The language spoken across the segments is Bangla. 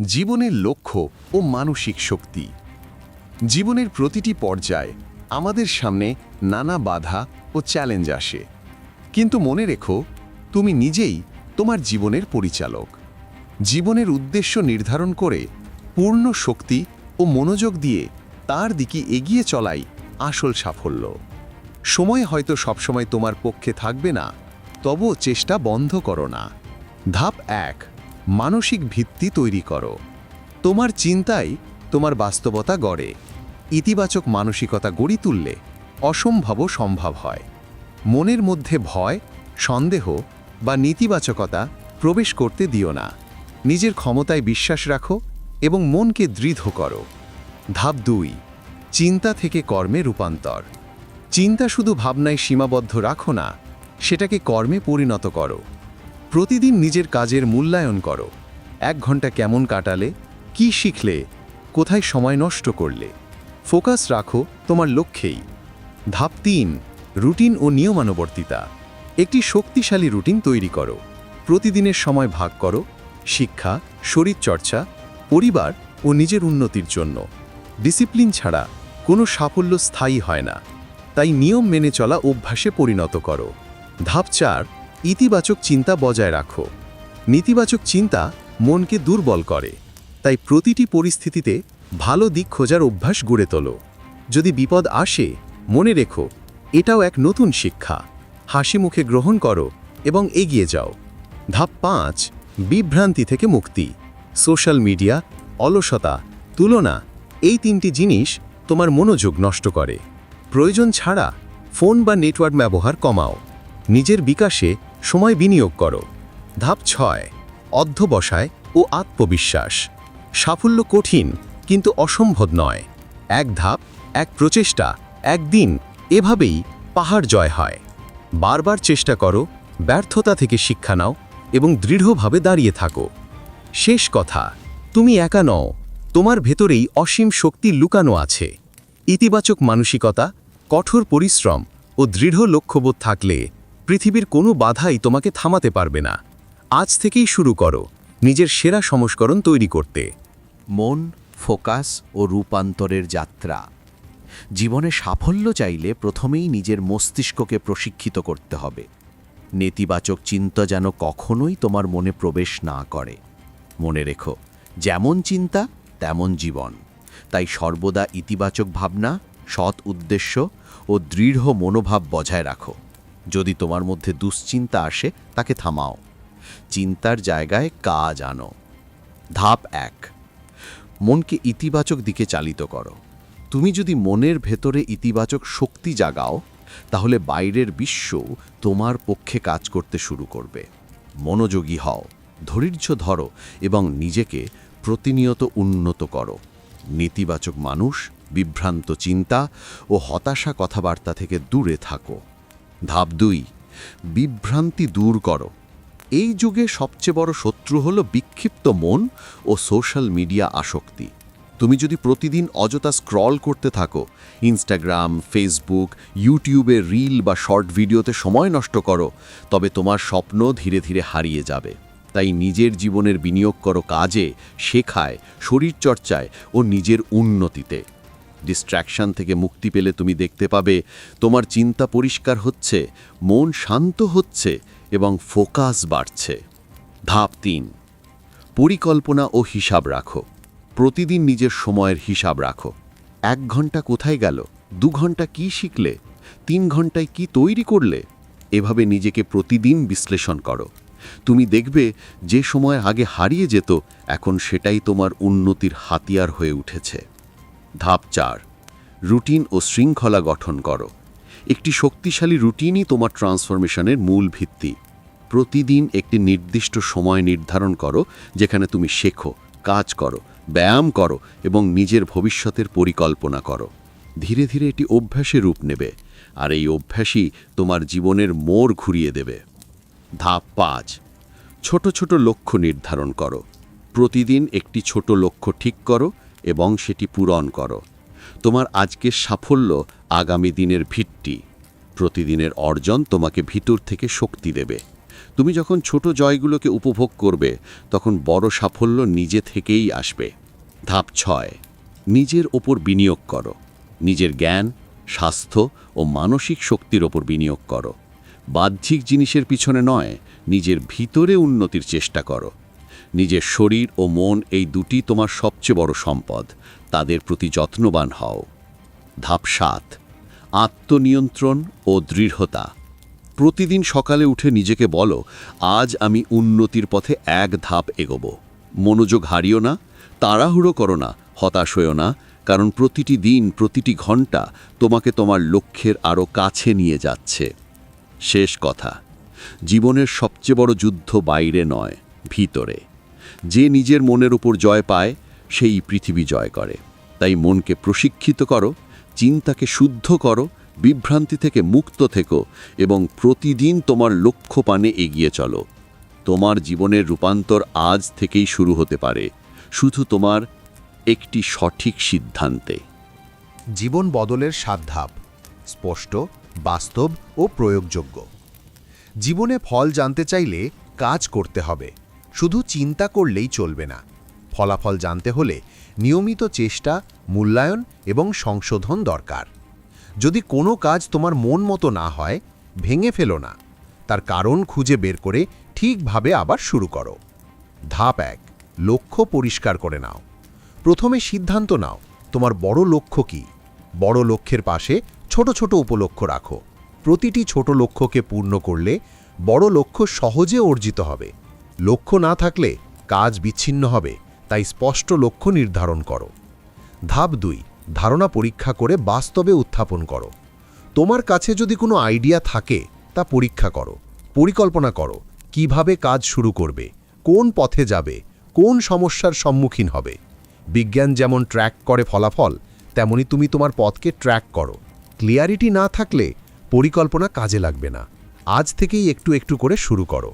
জীবনের লক্ষ্য ও মানসিক শক্তি। জীবনের প্রতিটি পর্যায়ে আমাদের সামনে নানা বাধা ও চ্যালেঞ্জ আসে। কিন্তু মনে রেখো, তুমি নিজেই তোমার জীবনের পরিচালক। জীবনের উদ্দেশ্য নির্ধারণ করে পূর্ণ শক্তি ও মনোযোগ দিয়ে তার দিকে এগিয়ে চলাই আসল সাফল্য। সময় হয়তো সবসময় তোমার পক্ষে থাকবে না, তবুও চেষ্টা বন্ধ করো না। ধাপ এক মানসিক ভিত্তি তৈরি করো। তোমার চিন্তাই তোমার বাস্তবতা গড়ে। ইতিবাচক মানসিকতা গড়ি তুললে অসম্ভবও সম্ভব হয়। মনের মধ্যে ভয়, সন্দেহ বা নেতিবাচকতা প্রবেশ করতে দিও না। নিজের ক্ষমতায় বিশ্বাস রাখো এবং মনকে দৃঢ় করো। ধাপ দুই, চিন্তা থেকে কর্মে রূপান্তর। চিন্তা শুধু ভাবনায় সীমাবদ্ধ রাখো না, সেটাকে কর্মে পরিণত করো। প্রতিদিন নিজের কাজের মূল্যায়ন করো। এক ঘণ্টা কেমন কাটালে? কি শিখলে? কোথায় সময় নষ্ট করলে? ফোকাস রাখো তোমার লক্ষ্যেই। ধাপ তিন, রুটিন ও নিয়মানুবর্তিতা। একটি শক্তিশালী রুটিন তৈরি করো। প্রতিদিনের সময় ভাগ করো। শিক্ষা, শরীরচর্চা, পরিবার ও নিজের উন্নতির জন্য। ডিসিপ্লিন ছাড়া কোনো সাফল্য স্থায়ী হয় না। তাই নিয়ম মেনে চলা অভ্যাসে পরিণত করো। ধাপ চার ইতিবাচক চিন্তা বজায় রাখো। নেতিবাচক চিন্তা মনকে দুর্বল করে। তাই প্রতিটি পরিস্থিতিতে ভালো দিক খোঁজার অভ্যাস গড়ে তোলো। যদি বিপদ আসে, মনে রেখো, এটাও এক নতুন শিক্ষা। হাসি মুখে গ্রহণ করো এবং এগিয়ে যাও। ধাপ পাঁচ, বিভ্রান্তি থেকে মুক্তি। সোশ্যাল মিডিয়া, অলসতা, তুলনা, এই তিনটি জিনিস তোমার মনোযোগ নষ্ট করে। প্রয়োজন ছাড়া ফোন বা নেটওয়ার্ক ব্যবহার কমাও। নিজের বিকাশে সময় বিনিয়োগ করো। ধাপ ছয়, অধ্যবসায় ও আত্মবিশ্বাস। সাফল্য কঠিন, কিন্তু অসম্ভব নয়। এক ধাপ, এক প্রচেষ্টা একদিন এভাবেই পাহাড় জয় হয়। বারবার চেষ্টা করো, ব্যর্থতা থেকে শিক্ষা নাও এবং দৃঢ়ভাবে দাঁড়িয়ে থাকো। শেষ কথা, তুমি একা নও, তোমার ভেতরেই অসীম শক্তি লুকানো আছে। ইতিবাচক মানসিকতা, কঠোর পরিশ্রম ও দৃঢ় লক্ষ্যবোধ থাকলে পৃথিবীর কোনো বাধাই তোমাকে থামাতে পারবে না। আজ থেকেই শুরু করো, নিজের সেরা সংস্করণ তৈরি করতে। মন, ফোকাস ও রূপান্তরের যাত্রা। জীবনে সাফল্য চাইলে প্রথমেই নিজের মস্তিষ্ককে প্রশিক্ষিত করতে হবে। নেতিবাচক চিন্তা যেন কখনোই তোমার মনে প্রবেশ না করে। মনে রেখো, যেমন চিন্তা, তেমন জীবন। তাই সর্বদা ইতিবাচক ভাবনা, সৎ উদ্দেশ্য ও দৃঢ় মনোভাব বজায় রাখো। যদি তোমার মধ্যে দুশ্চিন্তা আসে, তাকে থামাও। চিন্তার জায়গায় কাজ আনো। ধাপ এক, মনকে ইতিবাচক দিকে চালিত করো। তুমি যদি মনের ভেতরে ইতিবাচক শক্তি জাগাও, তাহলে বাইরের বিশ্ব তোমার পক্ষে কাজ করতে শুরু করবে। মনোযোগী হও, ধৈর্য ধরো এবং নিজেকে প্রতিনিয়ত উন্নত করো। নেতিবাচক মানুষ, বিভ্রান্ত চিন্তা ও হতাশা কথাবার্তা থেকে দূরে থাকো। ধাপ দুই, বিভ্রান্তি দূর করো। এই যুগে সবচেয়ে বড় শত্রু হলো বিক্ষিপ্ত মন ও সোশ্যাল মিডিয়া আসক্তি। তুমি যদি প্রতিদিন অযথা স্ক্রল করতে থাকো, ইনস্টাগ্রাম, ফেসবুক, ইউটিউবে রিল বা শর্ট ভিডিওতে সময় নষ্ট করো, তবে তোমার স্বপ্ন ধীরে ধীরে হারিয়ে যাবে। তাই নিজের জীবনের বিনিয়োগ করো কাজে, শেখায়, শরীরচর্চায় ও নিজের উন্নতিতে। ডিস্ট্র্যাকশন থেকে মুক্তি পেলে তুমি দেখতে পাবে তোমার চিন্তা পরিষ্কার হচ্ছে, মন শান্ত হচ্ছে এবং ফোকাস বাড়ছে। ধাপ তিন, পরিকল্পনা ও হিসাব রাখো। প্রতিদিন নিজের সময়ের হিসাব রাখো। এক ঘণ্টা কোথায় গেল? দু ঘণ্টা কি শিখলে? তিন ঘন্টায় কি তৈরি করলে? এভাবে নিজেকে প্রতিদিন বিশ্লেষণ করো। তুমি দেখবে যে সময় আগে হারিয়ে যেত, এখন সেটাই তোমার উন্নতির হাতিয়ার হয়ে উঠেছে। ধাপ চার। রুটিন ও শৃঙ্খলা গঠন করো। একটি শক্তিশালী রুটিনই তোমার ট্রান্সফরমেশনের মূল ভিত্তি। প্রতিদিন একটি নির্দিষ্ট সময় নির্ধারণ করো, যেখানে তুমি শেখো, কাজ করো, ব্যায়াম করো এবং নিজের ভবিষ্যতের পরিকল্পনা করো। ধীরে ধীরে এটি অভ্যাসে রূপ নেবে, আর এই অভ্যাসই তোমার জীবনের মোড় ঘুরিয়ে দেবে। ধাপ পাঁচ। ছোট ছোট লক্ষ্য নির্ধারণ করো। প্রতিদিন একটি ছোট লক্ষ্য ঠিক করো এবং সেটি পূরণ করো। তোমার আজকের সাফল্য আগামী দিনের ভিত্তি। প্রতিদিনের অর্জন তোমাকে ভিতর থেকে শক্তি দেবে। তুমি যখন ছোট জয়গুলোকে উপভোগ করবে, তখন বড় সাফল্য নিজে থেকেই আসবে। ধাপ ছয়, নিজের ওপর বিনিয়োগ করো। নিজের জ্ঞান, স্বাস্থ্য ও মানসিক শক্তির ওপর বিনিয়োগ করো। বাহ্যিক জিনিসের পিছনে নয়, নিজের ভিতরে উন্নতির চেষ্টা করো। নিজের শরীর ও মন এই দুটি তোমার সবচেয়ে বড় সম্পদ। তাদের প্রতি যত্নবান হও। ধাপ সাত, আত্মনিয়ন্ত্রণ ও দৃঢ়তা। প্রতিদিন সকালে উঠে নিজেকে বলো, আজ আমি উন্নতির পথে এক ধাপ এগোব। মনোযোগ হারিও না, তাড়াহুড়ো করো না, হতাশ হইও না, কারণ প্রতিটি দিন, প্রতিটি ঘণ্টা তোমাকে তোমার লক্ষ্যের আরও কাছে নিয়ে যাচ্ছে। শেষ কথা, জীবনের সবচেয়ে বড় যুদ্ধ বাইরে নয়, ভিতরে। যে নিজের মনের উপর জয় পায়, সেই পৃথিবী জয় করে। তাই মনকে প্রশিক্ষিত করো, চিন্তাকে শুদ্ধ করো, বিভ্রান্তি থেকে মুক্ত থেকো এবং প্রতিদিন তোমার লক্ষ্য পানে এগিয়ে চলো। তোমার জীবনের রূপান্তর আজ থেকেই শুরু হতে পারে, শুধু তোমার একটি সঠিক সিদ্ধান্তে। জীবন বদলের সাত ধাপ, স্পষ্ট, বাস্তব ও প্রয়োগযোগ্য। জীবনে ফল জানতে চাইলে কাজ করতে হবে। শুধু চিন্তা করলেই চলবে না। ফলাফল জানতে হলে নিয়মিত চেষ্টা, মূল্যায়ন এবং সংশোধন দরকার। যদি কোনো কাজ তোমার মন মতো না হয়, ভেঙে ফেলো না। তার কারণ খুঁজে বের করে ঠিকভাবে আবার শুরু করো। ধাপ এক, লক্ষ্য পরিষ্কার করে নাও। প্রথমে সিদ্ধান্ত নাও, তোমার বড় লক্ষ্য কি? বড় লক্ষ্যের পাশে ছোট ছোট উপলক্ষ্য রাখো। প্রতিটি ছোট লক্ষ্যকে পূর্ণ করলে বড় লক্ষ্য সহজে অর্জিত হবে। লক্ষ্য না থাকলে কাজ বিচ্ছিন্ন হবে, তাই স্পষ্ট লক্ষ্য নির্ধারণ করো। ধাপ দুই, ধারণা পরীক্ষা করে বাস্তবে উত্থাপন করো। তোমার কাছে যদি কোনো আইডিয়া থাকে, তা পরীক্ষা করো, পরিকল্পনা করো, কীভাবে কাজ শুরু করবে, কোন পথে যাবে, কোন সমস্যার সম্মুখীন হবে। বিজ্ঞান যেমন ট্র্যাক করে ফলাফল, তেমনি তুমি তোমার পথকে ট্র্যাক করো। ক্লিয়ারিটি না থাকলে পরিকল্পনা কাজে লাগবে না। আজ থেকেই একটু একটু করে শুরু করো।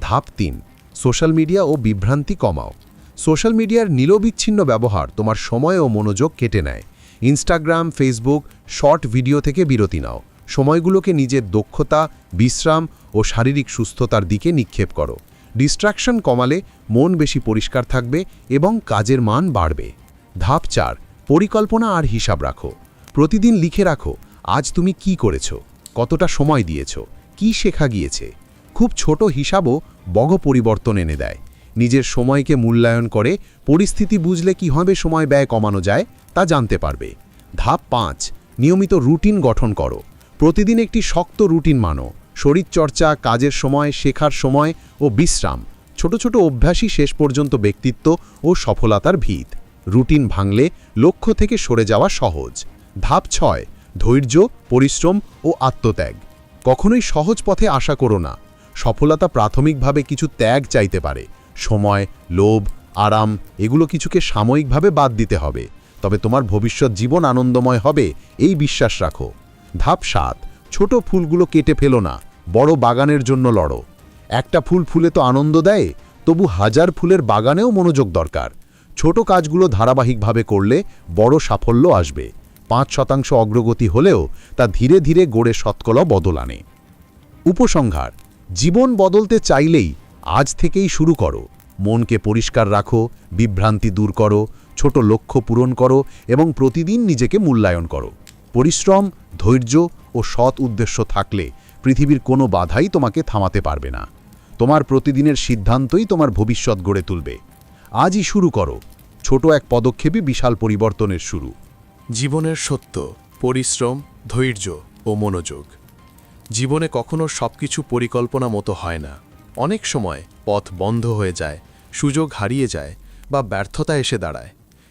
ধাপ তিন সোশ্যাল মিডিয়া ও বিভ্রান্তি কমাও। সোশ্যাল মিডিয়ার নিরবিচ্ছিন্ন ব্যবহার তোমার সময় ও মনোযোগ কেটে নেয়। ইনস্টাগ্রাম, ফেসবুক, শর্ট ভিডিও থেকে বিরতি নাও। সময়গুলোকে নিজের দক্ষতা, বিশ্রাম ও শারীরিক সুস্থতার দিকে নিক্ষেপ করো। ডিস্ট্রাকশন কমালে মন বেশি পরিষ্কার থাকবে এবং কাজের মান বাড়বে। ধাপ চার, পরিকল্পনা আর হিসাব রাখো। প্রতিদিন লিখে রাখো, আজ তুমি কি করেছ? কতটা সময় দিয়েছ? কি শেখা গিয়েছে? খুব ছোট হিসাবও বড় পরিবর্তন এনে দেয়। নিজের সময়কে মূল্যায়ন করে পরিস্থিতি বুঝলে কীভাবে সময় ব্যয় কমানো যায়, তা জানতে পারবে। ধাপ পাঁচ, নিয়মিত রুটিন গঠন করো। প্রতিদিন একটি শক্ত রুটিন মানো। শরীরচর্চা, কাজের সময়, শেখার সময় ও বিশ্রাম। ছোট ছোট অভ্যাসই শেষ পর্যন্ত ব্যক্তিত্ব ও সফলতার ভিত। রুটিন ভাঙলে লক্ষ্য থেকে সরে যাওয়া সহজ। ধাপ ছয়, ধৈর্য, পরিশ্রম ও আত্মত্যাগ। কখনোই সহজ পথে আশা করো না। সফলতা প্রাথমিকভাবে কিছু ত্যাগ চাইতে পারে। সময়, লোভ, আরাম এগুলো কিছুকে সাময়িকভাবে বাদ দিতে হবে। তবে তোমার ভবিষ্যৎ জীবন আনন্দময় হবে, এই বিশ্বাস রাখো। ধাপ সাত, ছোট ফুলগুলো কেটে ফেলো না, বড় বাগানের জন্য লড়ো। একটা ফুল ফুলে তো আনন্দ দেয়, তবু হাজার ফুলের বাগানেও মনোযোগ দরকার। ছোট কাজগুলো ধারাবাহিকভাবে করলে বড় সাফল্য আসবে। পাঁচ শতাংশ অগ্রগতি হলেও তা ধীরে ধীরে গড়ে শতকলা বদল আনে। উপসংহার জীবন বদলতে চাইলেই আজ থেকেই শুরু করো। মনকে পরিষ্কার রাখো, বিভ্রান্তি দূর করো, ছোট লক্ষ্য পূরণ করো এবং প্রতিদিন নিজেকে মূল্যায়ন করো। পরিশ্রম, ধৈর্য ও সৎ উদ্দেশ্য থাকলে পৃথিবীর কোনো বাধাই তোমাকে থামাতে পারবে না। তোমার প্রতিদিনের সিদ্ধান্তই তোমার ভবিষ্যৎ গড়ে তুলবে। আজই শুরু করো। ছোট এক পদক্ষেপই বিশাল পরিবর্তনের শুরু। জীবনের সত্য, পরিশ্রম, ধৈর্য ও মনোযোগ। জীবনে কখনো সবকিছু পরিকল্পনা মতো হয় না। অনেক সময় পথ বন্ধ হয়ে যায়, সুযোগ হারিয়ে যায় বা ব্যর্থতা এসে দাঁড়ায়।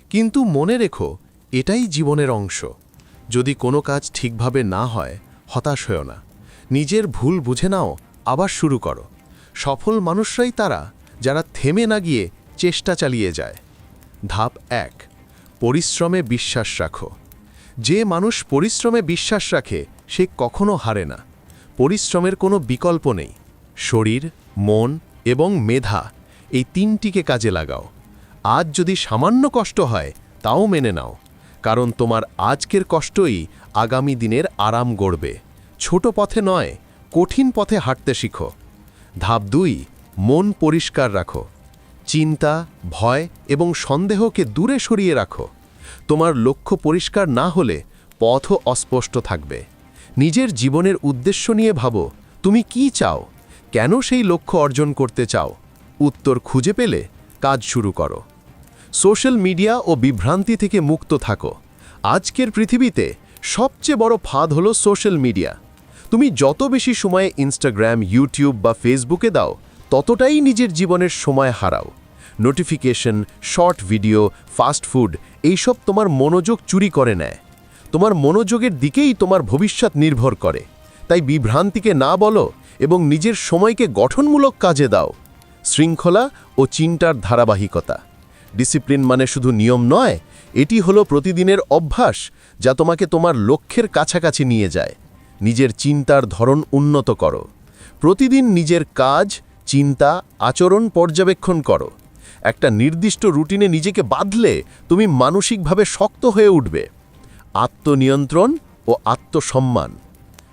কিন্তু মনে রেখো, এটাই জীবনের অংশ। যদি কোনো কাজ ঠিকভাবে না হয়, হতাশ হয়েও না। নিজের ভুল বুঝে নাও, আবার শুরু করো। সফল মানুষরাই তারা, যারা থেমে না গিয়ে চেষ্টা চালিয়ে যায়। ধাপ এক, পরিশ্রমে বিশ্বাস রাখো। যে মানুষ পরিশ্রমে বিশ্বাস রাখে, সে কখনো হারে না। পরিশ্রমের কোনো বিকল্প নেই। শরীর, মন এবং মেধা এই তিনটিকে কাজে লাগাও। আজ যদি সামান্য কষ্ট হয়, তাও মেনে নাও। কারণ তোমার আজকের কষ্টই আগামী দিনের আরাম গড়বে। ছোট পথে নয়, কঠিন পথে হাঁটতে শিখো। ধাপ দুই, মন পরিষ্কার রাখো। চিন্তা, ভয় এবং সন্দেহকে দূরে সরিয়ে রাখো। তোমার লক্ষ্য পরিষ্কার না হলে পথও অস্পষ্ট থাকবে। নিজের জীবনের উদ্দেশ্য নিয়ে ভাবো, তুমি কি চাও? কেন সেই লক্ষ্য অর্জন করতে চাও? উত্তর খুঁজে পেলে কাজ শুরু করো। সোশ্যাল মিডিয়া ও বিভ্রান্তি থেকে মুক্ত থাকো। আজকের পৃথিবীতে সবচেয়ে বড় ফাঁদ হলো সোশ্যাল মিডিয়া। তুমি যত বেশি সময়ে ইনস্টাগ্রাম, ইউটিউব বা ফেসবুকে দাও, ততটাই নিজের জীবনের সময় হারাও। Notification, short video, fast food, এইসব তোমার মনোযোগ চুরি করে নেয়। তোমার মনোযোগের দিকেই তোমার ভবিষ্যৎ নির্ভর করে। তাই বিভ্রান্তিকে না বলো এবং নিজের সময়কে গঠনমূলক কাজে দাও। শৃঙ্খলা ও চিন্তার ধারাবাহিকতা। ডিসিপ্লিন মানে শুধু নিয়ম নয়, এটি হলো প্রতিদিনের অভ্যাস যা তোমাকে তোমার লক্ষ্যের কাছাকাছি নিয়ে যায়। নিজের চিন্তার ধরন উন্নত করো। প্রতিদিন নিজের কাজ, চিন্তা, আচরণ পর্যবেক্ষণ করো। একটা নির্দিষ্ট রুটিনে নিজেকে বাঁধলে তুমি মানসিকভাবে শক্ত হয়ে উঠবে। আত্মনিয়ন্ত্রণ ও আত্মসম্মান।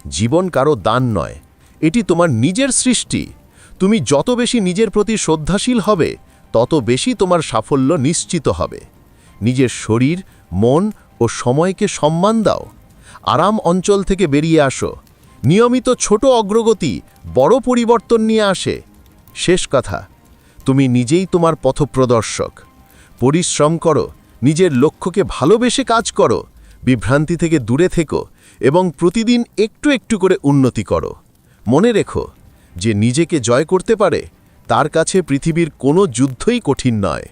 জীবন কারও দান নয়, এটি তোমার নিজের সৃষ্টি। তুমি যত বেশি নিজের প্রতি শ্রদ্ধাশীল হবে, তত বেশি তোমার সাফল্য নিশ্চিত হবে। নিজের শরীর, মন ও সময়কে সম্মান দাও। আরাম অঞ্চল থেকে বেরিয়ে আসো। নিয়মিত ছোট অগ্রগতি, বড় পরিবর্তন নিয়ে আসে। শেষ কথা, তুমি নিজেই তোমার পথপ্রদর্শক। পরিশ্রম করো, নিজের লক্ষ্যকে ভালোবেসে কাজ করো। বিভ্রান্তি থেকে দূরে থেকো এবং প্রতিদিন একটু একটু করে উন্নতি করো। মনে রেখো, যে নিজেকে জয় করতে পারে, তার কাছে পৃথিবীর কোনো যুদ্ধই কঠিন নয়।